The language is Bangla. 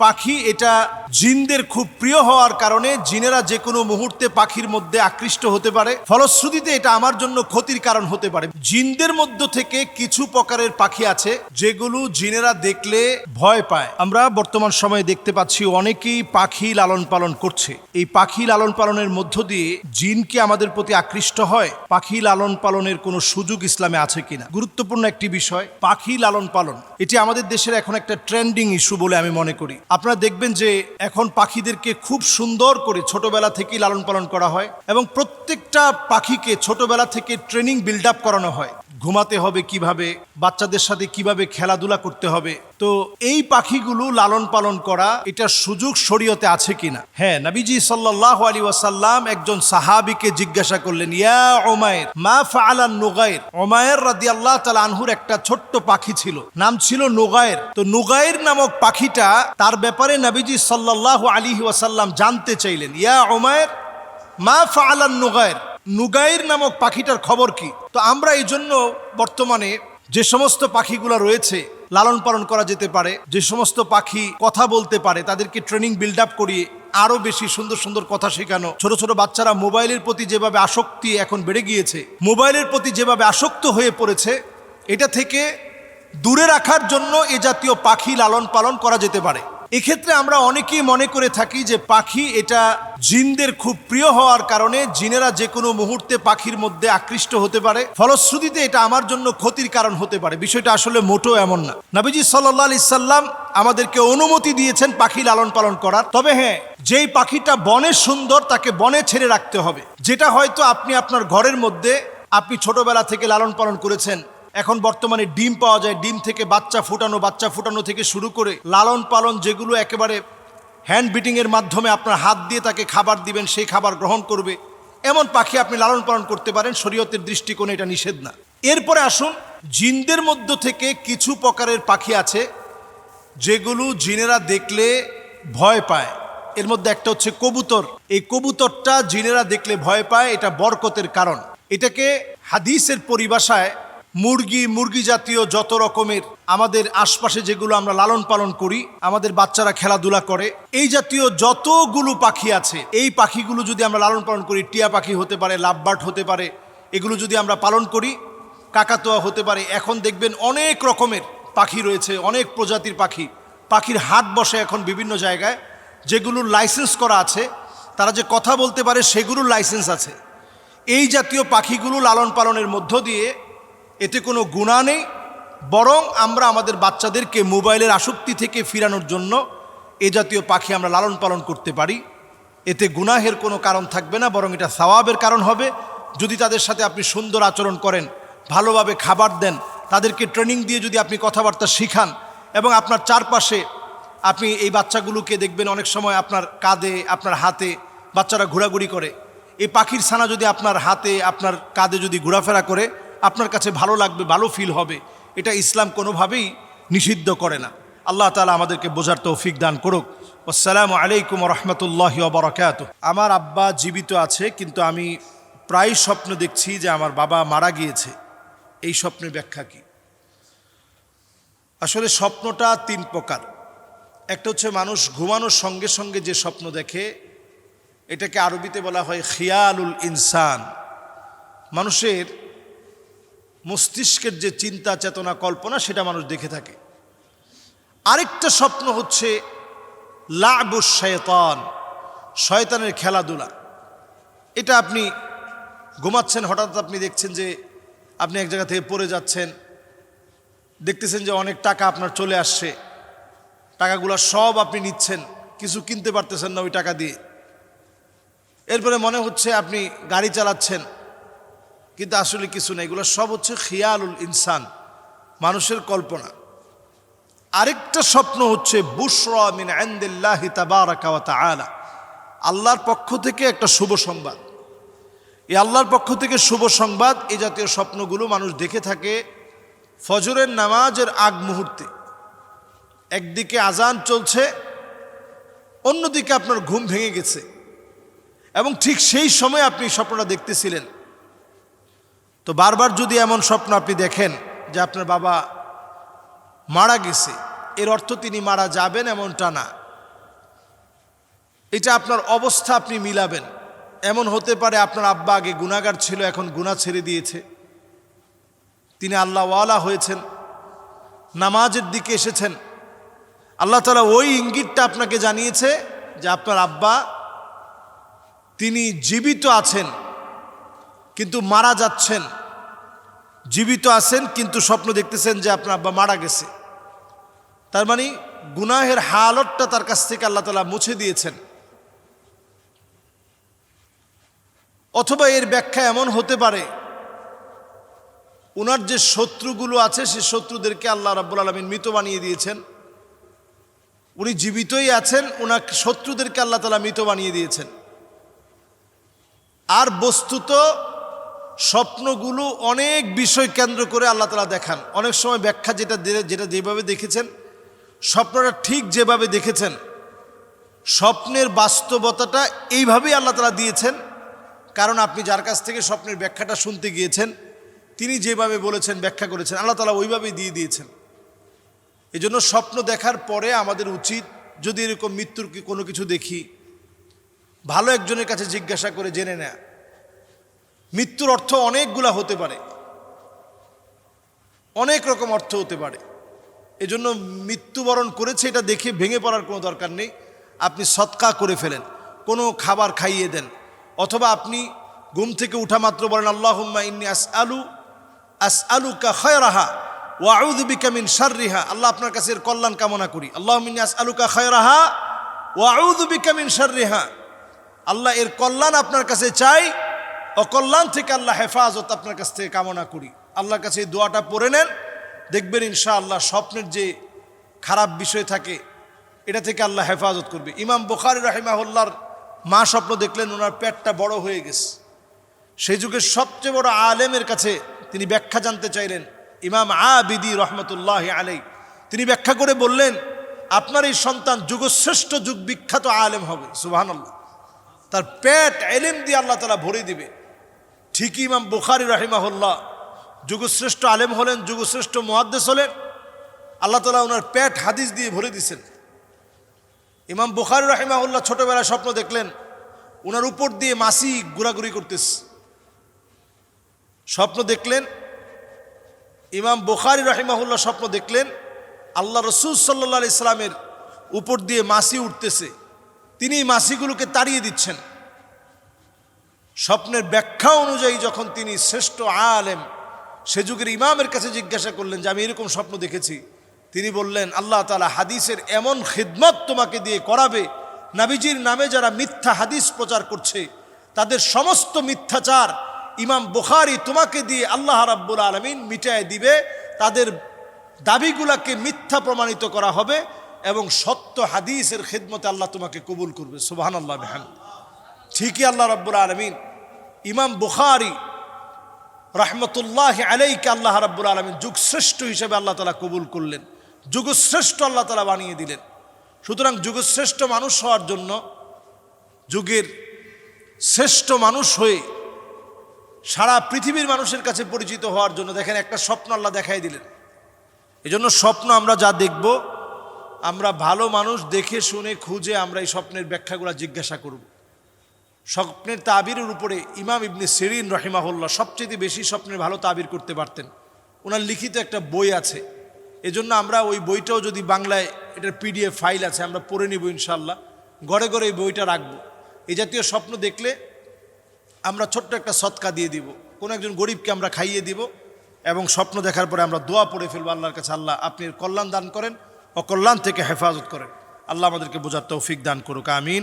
পাখি এটা জিনদের খুব প্রিয় হওয়ার কারণে জিনেরা যে কোনো মুহূর্তে পাখির মধ্যে আকৃষ্ট হতে পারে। ফলশ্রুতিতে এটা আমার জন্য ক্ষতির কারণ হতে পারে। জিনদের মধ্য থেকে কিছু প্রকারের পাখি আছে যেগুলো জিনেরা দেখলে ভয় পায়। আমরা বর্তমান সময়ে দেখতে পাচ্ছি অনেকেই পাখি লালন পালন করছে। এই পাখি লালন পালনের মধ্য দিয়ে জিন কি আমাদের প্রতি আকৃষ্ট হয়? পাখি লালন পালনের কোনো সুযোগ ইসলামে আছে কিনা? গুরুত্বপূর্ণ একটি বিষয়, পাখি লালন পালন। এটি আমাদের দেশের এখন একটা ট্রেন্ডিং ইস্যু বলে আমি মনে করি। আপনারা দেখবেন যে এখন পাখিদেরকে খুব সুন্দর করে ছোটবেলা থেকেই লালন পালন করা হয় এবং প্রত্যেকটা পাখিকে ছোটবেলা থেকে ট্রেনিং বিল্ড আপ করানো হয়। ঘুমাতে হবে কীভাবে, বাচ্চাদের সাথে কীভাবে খেলাধুলা করতে হবে তো এই পাখিগুলো লালন পালন করা এটা সুযোগ শরীয়তে আছে কিনা? হ্যাঁ নবীজি সাল্লাহ আলী ওয়াসাল্লাম একজন সাহাবিকে জিজ্ঞাসা করলেন, ইয়া ওমায়ের মা ফাআলান নুগায়ের ওমায়ের রাদি আল্লাহ তালা আনহুর একটা ছোট্ট পাখি ছিল, নাম ছিল নোগায়ের তো নুগায়ের নামক পাখিটা তার ব্যাপারে নবীজি সাল্লাহ আলী ওয়াসাল্লাম জানতে চাইলেন, ইয়া ওমায়ের মা ফাআলান নুগায়ের নুগাইর নামক পাখিটার খবর কি? তো আমরা এই জন্য বর্তমানে যে সমস্ত পাখিগুলো রয়েছে লালন পালন করা যেতে পারে, যে সমস্ত পাখি কথা বলতে পারে, তাদেরকে ট্রেনিং বিল্ড আপ করিয়ে আরও বেশি সুন্দর সুন্দর কথা শেখানো। ছোট ছোট বাচ্চারা মোবাইলের প্রতি যেভাবে আসক্তি এখন বেড়ে গিয়েছে, মোবাইলের প্রতি যেভাবে আসক্ত হয়ে পড়েছে, এটা থেকে দূরে রাখার জন্য এ জাতীয় পাখি লালন পালন করা যেতে পারে। এক্ষেত্রে আমরা অনেকেই মনে করে থাকি যে পাখি এটা জিনদের খুব প্রিয় হওয়ার কারণে জিনেরা যে কোনো মুহূর্তে পাখির মধ্যে আকৃষ্ট হতে পারে। ফলশ্রুতিতে এটা আমার জন্য ক্ষতির কারণ হতে পারে। বিষয়টা আসলে মোটো এমন না। নবীজি সাল্লাহ সাল্লাম আমাদেরকে অনুমতি দিয়েছেন পাখি লালন পালন করার। তবে হ্যাঁ যেই পাখিটা বনে সুন্দর তাকে বনে ছেড়ে রাখতে হবে। যেটা হয়তো আপনি আপনার ঘরের মধ্যে আপনি ছোটবেলা থেকে লালন পালন করেছেন। এখন বর্তমানে ডিম পাওয়া যায়, ডিম থেকে বাচ্চা ফুটানো বাচ্চা ফুটানো থেকে শুরু করে লালন পালন যেগুলো একেবারে হ্যান্ড বিটিংয়ের মাধ্যমে আপনার হাত দিয়ে তাকে খাবার দিবেন, সেই খাবার গ্রহণ করবে। এমন পাখি আপনি লালন পালন করতে পারেন, শরীয়তের দৃষ্টিকোণে এটা নিষেধ না। এরপরে আসুন, জিনদের মধ্য থেকে কিছু প্রকারের পাখি আছে যেগুলো জিনেরা দেখলে ভয় পায়। এর মধ্যে একটা হচ্ছে কবুতর। এই কবুতরটা জিনেরা দেখলে ভয় পায়, এটা বরকতের কারণ। এটাকে হাদিসের পরিভাষায় মুরগি মুরগি জাতীয় যত রকমের আমাদের আশপাশে যেগুলো আমরা লালন পালন করি, আমাদের বাচ্চারা খেলাধুলা করে, এই জাতীয় যতগুলো পাখি আছে, এই পাখিগুলো যদি আমরা লালন পালন করি, টিয়া পাখি হতে পারে, লাভবার্ড হতে পারে, এগুলো যদি আমরা পালন করি, কাকাতোয়া হতে পারে, এখন দেখবেন অনেক রকমের পাখি রয়েছে, অনেক প্রজাতির পাখি। পাখির হাট বসে এখন বিভিন্ন জায়গায় যেগুলোর লাইসেন্স করা আছে, তারা যে কথা বলতে পারে, সেগুলোর লাইসেন্স আছে। এই জাতীয় পাখিগুলো লালন পালনের মধ্য দিয়ে এতে কোনো গুণা নেই। বরং আমরা আমাদের বাচ্চাদেরকে মোবাইলের আসক্তি থেকে ফিরানোর জন্য এ জাতীয় পাখি আমরা লালন পালন করতে পারি। এতে গুনাহের কোনো কারণ থাকবে না, বরং এটা সওয়াবের কারণ হবে। যদি তাদের সাথে আপনি সুন্দর আচরণ করেন, ভালোভাবে খাবার দেন, তাদেরকে ট্রেনিং দিয়ে যদি আপনি কথাবার্তা শিখান এবং আপনার চারপাশে আপনি এই বাচ্চাগুলোকে দেখবেন অনেক সময় আপনার কাঁধে, আপনার হাতে বাচ্চারা ঘোরাঘুরি করে। এই পাখির ছানা যদি আপনার হাতে, আপনার কাঁধে যদি ঘোরাফেরা করে আপনার কাছে ভালো লাগবে, ভালো ফিল হবে। এটা ইসলাম কোনোভাবেই নিষিদ্ধ করে না। আল্লাহ তালা আমাদেরকে বোঝার তৌফিক দান করুক। আসসালামু আলাইকুম রহমতুল্লাহ বরকাত আমার আব্বা জীবিত আছে, কিন্তু আমি প্রায় স্বপ্ন দেখছি যে আমার বাবা মারা গিয়েছে। এই স্বপ্নের ব্যাখ্যা কি? আসলে স্বপ্নটা তিন প্রকার। একটা হচ্ছে মানুষ ঘুমানোর সঙ্গে সঙ্গে যে স্বপ্ন দেখে, এটাকে আরবিতে বলা হয় খিয়ালুল ইনসান। মানুষের মস্তিষ্কের যে চিন্তা, চেতনা, কল্পনা, সেটা মানুষ দেখে থাকে। আরেকটা স্বপ্ন হচ্ছে লাবুস শয়তান, শয়তানের খেলাধুলা। এটা আপনি ঘুমাচ্ছেন, হঠাৎ আপনি দেখছেন যে আপনি এক জায়গা থেকে পড়ে যাচ্ছেন, দেখতেছেন যে অনেক টাকা আপনার চলে আসছে। টাকাগুলো সব আপনি নিচ্ছেন, কিছু কিনতে পারতেছেন না ওই টাকা দিয়ে। এরপরে মনে হচ্ছে আপনি গাড়ি চালাচ্ছেন কিন্তু আসলে কিছু নেই। এগুলো সব হচ্ছে খিয়ালুল ইনসান, মানুষের কল্পনা। আরেকটা স্বপ্ন হচ্ছে আল্লাহর পক্ষ থেকে একটা শুভ সংবাদ। এই আল্লাহর পক্ষ থেকে শুভ সংবাদ এই জাতীয় স্বপ্নগুলো মানুষ দেখে থাকে ফজরের নামাজের আগ মুহূর্তে। একদিকে আজান চলছে, অন্যদিকে আপনার ঘুম ভেঙে গেছে। এবং ঠিক সেই সময় আপনি স্বপ্নটা দেখতেছিলেন। তো বারবার যদি এমন স্বপ্ন আপনি দেখেন যে আপনার বাবা মারা গেছে, এর অর্থ তিনি মারা যাবেন এমনটা না। এটা আপনার অবস্থা আপনি মিলাবেন। এমন হতে পারে আপনার আব্বা আগে গুণাগার ছিল, এখন গুণা ছেড়ে দিয়েছে। তিনি আল্লাহওয়ালা হয়েছেন, নামাজের দিকে এসেছেন। আল্লাহ তালা ওই ইঙ্গিতটা আপনাকে জানিয়েছে যে আপনার আব্বা তিনি জীবিত আছেন। কিন্তু মারা যাচ্ছেন। জীবিত আছেন, কিন্তু স্বপ্ন দেখতেছেন যে আপনার আব্বা মারা গেছে। তার মানে গুনাহের হালতটা তার কাছ থেকে আল্লাহ তালা মুছে দিয়েছেন। অথবা এর ব্যাখ্যা এমন হতে পারে ওনার যে শত্রুগুলো আছে, সে শত্রুদেরকে আল্লাহ রাব্বুল আলমিন মৃত বানিয়ে দিয়েছেন। উনি জীবিতই আছেন ওনার শত্রুদেরকে আল্লাহ তালা মৃত বানিয়ে দিয়েছেন। আর বস্তুত স্বপ্নগুলো অনেক বিষয় কেন্দ্র করে আল্লাহ তালা দেখান। অনেক সময় ব্যাখ্যা যেটা যেটা যেভাবে দেখেছেন, স্বপ্নটা ঠিক যেভাবে দেখেছেন, স্বপ্নের বাস্তবতাটা এইভাবেই আল্লাহ তালা দিয়েছেন। কারণ আপনি যার কাছ থেকে স্বপ্নের ব্যাখ্যাটা শুনতে গিয়েছেন, তিনি যেভাবে বলেছেন, ব্যাখ্যা করেছেন, আল্লাহ তালা ওইভাবেই দিয়ে দিয়েছেন। এজন্য স্বপ্ন দেখার পরে আমাদের উচিত যদি এরকম মৃত্যুর কোনো কিছু দেখি, ভালো একজনের কাছে জিজ্ঞাসা করে জেনে নেয়া। মৃত্যুর অর্থ অনেকগুলা হতে পারে। অনেক রকম অর্থ হতে পারে। এজন্য মৃত্যুবরণ করেছে এটা দেখে ভেঙে পড়ার কোনো দরকার নেই। আপনি সৎকা করে ফেলেন, কোনো খাবার খাইয়ে দেন, অথবা আপনি ঘুম থেকে উঠা মাত্র বলেন, আল্লাহুম্মা ইন্নি আস আলু আস আলু কা খয়রাহা ওয়াউদ বিকামিন শাররিহা। আল্লাহ আপনার কাছে এর কল্যাণ কামনা করি। আল্লাহ মিন্নি আস আলু কা খয়রাহা ওয়াউদ বিকামিন শাররিহা। আল্লাহ এর কল্যাণ আপনার কাছে চাই। অকল্যাণ থেকে আল্লাহ হেফাজত আপনার কাছ থেকে কামনা করি। আল্লাহর কাছে এই দোয়াটা পড়ে নেন। দেখবেন ইনশাআল্লাহ স্বপ্নের যে খারাপ বিষয় থাকে, এটা থেকে আল্লাহ হেফাজত করবে। ইমাম বুখারি রাহিমাহুল্লার মা স্বপ্ন দেখলেন, ওনার পেটটা বড় হয়ে গেছে। সেই যুগের সবচেয়ে বড় আলেমের কাছে তিনি ব্যাখ্যা জানতে চাইলেন, ইমাম আবিদি রহমতুল্লাহ আলাই তিনি ব্যাখ্যা করে বললেন, আপনার এই সন্তান যুগশ্রেষ্ঠ যুগ বিখ্যাত আলেম হবে। সুবাহান আল্লাহ তার পেট এলেম দিয়ে আল্লাহ তালা ভরে দিবে। ঠিকই ইমাম বুখারি রাহিমাহুল্লাহ। যুগশ্রেষ্ঠ আলেম হলেন, যুগশ্রেষ্ঠ মহাদ্দেশ হলেন। আল্লাহ তালা ওনার পেট হাদিস দিয়ে ভরে দিছেন ইমাম বুখারি রাহিমাহুল্লাহ ছোটবেলায় স্বপ্ন দেখলেন, ওনার উপর দিয়ে মাসি ঘোরাঘুরি করতেছে। স্বপ্ন দেখলেন, ইমাম বুখারি রাহিমাহুল্লাহ স্বপ্ন দেখলেন, আল্লাহ রসুল সাল্লা ইসলামের উপর দিয়ে মাসি উঠতেছে। তিনি মাসিগুলোকে তাড়িয়ে দিচ্ছেন। স্বপ্নের ব্যাখ্যা অনুযায়ী যখন তিনি শ্রেষ্ঠ আলেম, সে যুগের ইমামের কাছে জিজ্ঞাসা করলেন যে, আমি এরকম স্বপ্ন দেখেছি। তিনি বললেন, আল্লাহ তালা হাদিসের এমন খিদমত তোমাকে দিয়ে করাবে, নাবিজির নামে যারা মিথ্যা হাদিস প্রচার করছে, তাদের সমস্ত মিথ্যাচার ইমাম বুখারি তোমাকে দিয়ে আল্লাহ রাব্বুল আলমিন মিটায় দিবে। তাদের দাবিগুলাকে মিথ্যা প্রমাণিত করা হবে এবং সত্য হাদিসের খেদমতে আল্লাহ তোমাকে কবুল করবে। সুবাহান আল্লাহ বেহান ঠিকই আল্লাহ রাব্বুল আলমিন। ইমাম বুখারি রহমতুল্লাহ আলাইকে আল্লাহ রাব্বুল আলমিন যুগশ্রেষ্ঠ হিসেবে আল্লাহ তালা কবুল করলেন। যুগশ্রেষ্ঠ আল্লাহ তালা বানিয়ে দিলেন। সুতরাং যুগশ্রেষ্ঠ মানুষ হওয়ার জন্য যুগের শ্রেষ্ঠ মানুষ হয়ে সারা পৃথিবীর মানুষের কাছে পরিচিত হওয়ার জন্য দেখেন একটা স্বপ্ন আল্লাহ দেখাই দিলেন। এজন্য স্বপ্ন আমরা যা দেখব, আমরা ভালো মানুষ দেখে, শুনে, খুঁজে আমরা এই স্বপ্নের ব্যাখ্যাগুলো জিজ্ঞাসা করব। স্বপ্নের তাবিরের উপরে ইমাম ইবনে সেরিন রহিমাহুল্লাহ সবচেয়ে বেশি স্বপ্নের ভালো তাবির করতে পারতেন। ওনার লিখিত একটা বই আছে। এজন্য আমরা ওই বইটাও যদি বাংলায় এটার পিডিএফ ফাইল আছে, আমরা পড়ে নিব ইনশাল্লাহ গড়ে গড়ে এই বইটা রাখব। এই জাতীয় স্বপ্ন দেখলে আমরা ছোট্ট একটা সৎকা দিয়ে দিব। কোনো একজন গরিবকে আমরা খাইয়ে দিব এবং স্বপ্ন দেখার পরে আমরা দোয়া পড়ে ফেলব আল্লাহর কাছে, আল্লাহ আপনি কল্যাণ দান করেন, অকল্যাণ থেকে হেফাজত করেন। আল্লাহ আমাদেরকে বোঝার তৌফিক দান করুক, আমিন।